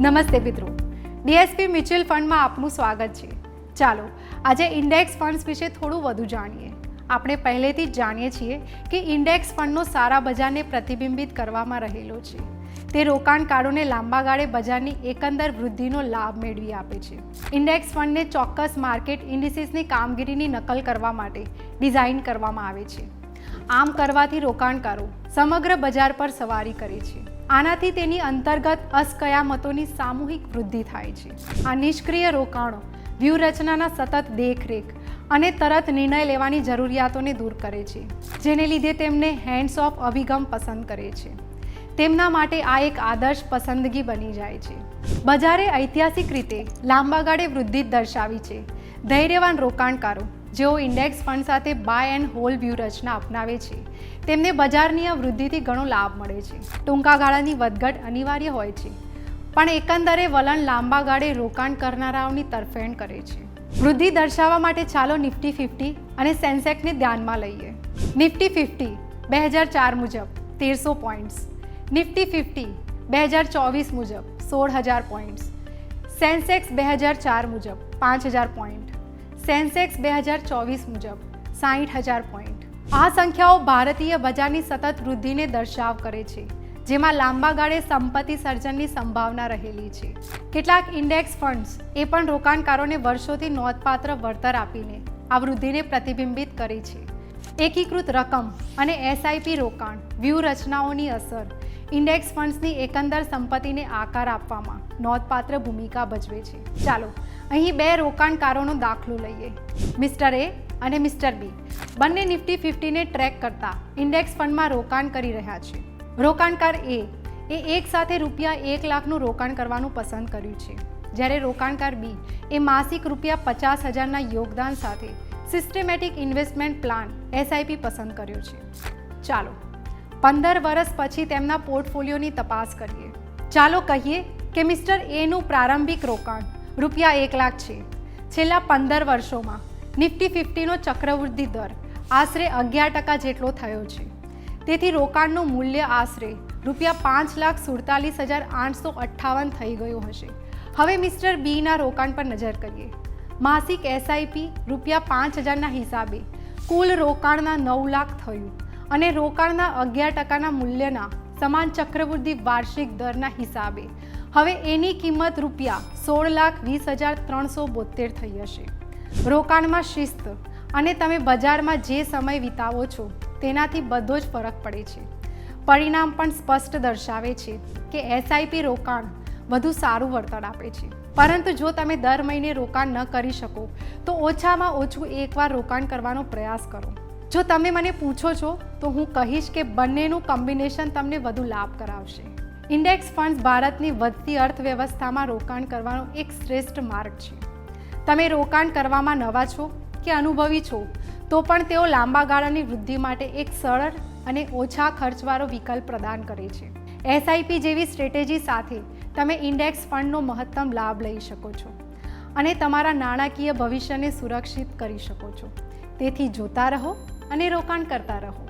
નમસ્તે મિત્રો. DSP mutual ફંડમાં આપનું સ્વાગત છે. ચાલો, આજે ઇન્ડેક્સ ફંડ્સ વિશે થોડું વધુ જાણીએ. આપણે પહેલેથી જ જાણીએ છીએ કે ઇન્ડેક્સ ફંડનો સારા બજારને પ્રતિબિંબિત કરવામાં રહેલો છે. તે રોકાણકારોને લાંબા ગાળે બજારની એકંદર વૃદ્ધિનો લાભ મેળવી આપે છે. ઇન્ડેક્સ ફંડને ચોક્કસ માર્કેટ ઇન્ડિસિસની કામગીરીની નકલ કરવા માટે ડિઝાઇન કરવામાં આવે છે. આમ કરવાથી રોકાણકારો સમગ્ર બજાર પર સવારી કરે છે. આનાથી તેની અંતર્ગત અસ્કયામતોની સામૂહિક વૃદ્ધિ થાય છે. આ નિષ્ક્રિય રોકાણો, વ્યૂહરચનાના સતત દેખરેખ અને તરત નિર્ણય લેવાની જરૂરિયાતોને દૂર કરે છે, જેને લીધે તેમને હેન્ડ્સ ઓફ અભિગમ પસંદ કરે છે. તેમના માટે આ એક આદર્શ પસંદગી બની જાય છે. બજારે ઐતિહાસિક રીતે લાંબા ગાળે વૃદ્ધિ દર્શાવી છે. ધૈર્યવાન રોકાણકારો જેઓ ઇન્ડેક્સ ફંડ સાથે બાય એન્ડ હોલ વ્યૂહરચના અપનાવે છે, તેમને બજારની વૃદ્ધિથી ઘણો લાભ મળે છે. ટૂંકા ગાળાની વધઘટ અનિવાર્ય હોય છે, પણ એકંદરે વલણ લાંબા ગાળે રોકાણ કરનારાઓની તરફેણ કરે છે. વૃદ્ધિ દર્શાવવા માટે ચાલો નિફ્ટી ફિફ્ટી અને સેન્સેક્સને ધ્યાનમાં લઈએ. નિફ્ટી ફિફ્ટી બે હજાર ચાર મુજબ તેરસો પોઈન્ટ્સ. નિફ્ટી ફિફ્ટી બે હજાર ચોવીસ મુજબ સોળ હજાર પોઈન્ટ્સ. સેન્સેક્સ બે હજાર ચાર મુજબ પાંચ હજાર પોઈન્ટ. સેન્સેક્સ બે હજાર ચોવીસ મુજબ સાહીઠ હજાર પોઈન્ટ. આ સંખ્યાઓ ભારતીય બજારની સતત વૃદ્ધિને દર્શાવ કરે છે, જેમાં લાંબા ગાળે સંપત્તિ સર્જનની સંભાવના રહેલી છે. કેટલાક ઇન્ડેક્સ ફંડ્સ એ પણ રોકાણકારોને વર્ષોથી નોંધપાત્ર વળતર આપીને આ વૃદ્ધિને પ્રતિબિંબિત કરે છે. એકીકૃત રકમ અને એસઆઈપી રોકાણ વ્યૂહરચનાઓની અસર ઇન્ડેક્સ ફંડ્સની એકંદર સંપત્તિને આકાર આપવામાં નોંધપાત્ર ભૂમિકા ભજવે છે. ચાલો, અહીં બે રોકાણકારોનો દાખલો લઈએ. મિસ્ટર એ અને મિસ્ટર બી. બંને નિફ્ટી ફિફ્ટીને ટ્રેક કરતા ઇન્ડેક્સ ફંડમાં રોકાણ કરી રહ્યા છે. રોકાણકાર એ એ એક સાથે રૂપિયા એક લાખનું રોકાણ કરવાનું પસંદ કર્યું છે. જ્યારે રોકાણકાર બી, એ માસિક રૂપિયા પચાસ હજારના યોગદાન સાથે સિસ્ટેમેટિક ઇન્વેસ્ટમેન્ટ પ્લાન એસઆઈપી પસંદ કર્યો છે. ચાલો પંદર વર્ષ પછી તેમના પોર્ટફોલિયોની તપાસ કરીએ. ચાલો કહીએ કે મિસ્ટર એનું પ્રારંભિક રોકાણ રૂપિયા એક લાખ છે. છેલ્લા પંદર વર્ષોમાં નિફ્ટી ફિફ્ટીનો ચક્રવૃદ્ધિ દર આશરે અગિયાર ટકા જેટલો થયો છે. તેથી રોકાણનું મૂલ્ય આશરે રૂપિયા પાંચ લાખ સુડતાલીસ હજાર આઠસો અઠ્ઠાવન થઈ ગયું હશે. હવે મિસ્ટર બીના રોકાણ પર નજર કરીએ. માસિક એસઆઈપી રૂપિયા પાંચ હજારના હિસાબે કુલ રોકાણના નવ લાખ થયું. અને રોકાણના અગિયાર ટકાના મૂલ્યના સમાન ચક્રવૃદ્ધિ વાર્ષિક દરના હિસાબે. હવે એની કિંમત રૂપિયા સોળ લાખ વીસ હજાર ત્રણસો બોતેર થઈ હશે. રોકાણમાં શિસ્ત અને તમે બજારમાં જે સમય વિતાવો છો, તેનાથી બધો જ ફરક પડે છે. પરિણામ પણ સ્પષ્ટ દર્શાવે છે કે એસઆઈપી રોકાણ વધુ સારું વળતર આપે છે. પરંતુ જો તમે દર મહિને રોકાણ ન કરી શકો, તો ઓછામાં ઓછું એકવાર રોકાણ કરવાનો પ્રયાસ કરો. જો તમે મને પૂછો છો, તો હું કહીશ કે બંનેનું કોમ્બિનેશન તમને વધુ લાભ કરાવશે. ઇન્ડેક્સ ફંડ્સ ભારતની વધતી અર્થવ્યવસ્થામાં રોકાણ કરવાનો એક શ્રેષ્ઠ માર્ગ છે. તમે રોકાણ કરવામાં નવા છો કે અનુભવી છો, તો પણ તેઓ લાંબા ગાળાની વૃદ્ધિ માટે એક સરળ અને ઓછા ખર્ચવાળો વિકલ્પ પ્રદાન કરે છે. એસઆઈપી જેવી સ્ટ્રેટેજી સાથે તમે ઇન્ડેક્સ ફંડનો મહત્તમ લાભ લઈ શકો છો અને તમારા નાણાકીય ભવિષ્યને સુરક્ષિત કરી શકો છો. તેથી જોતા રહો અને રોકાણ કરતા રહો.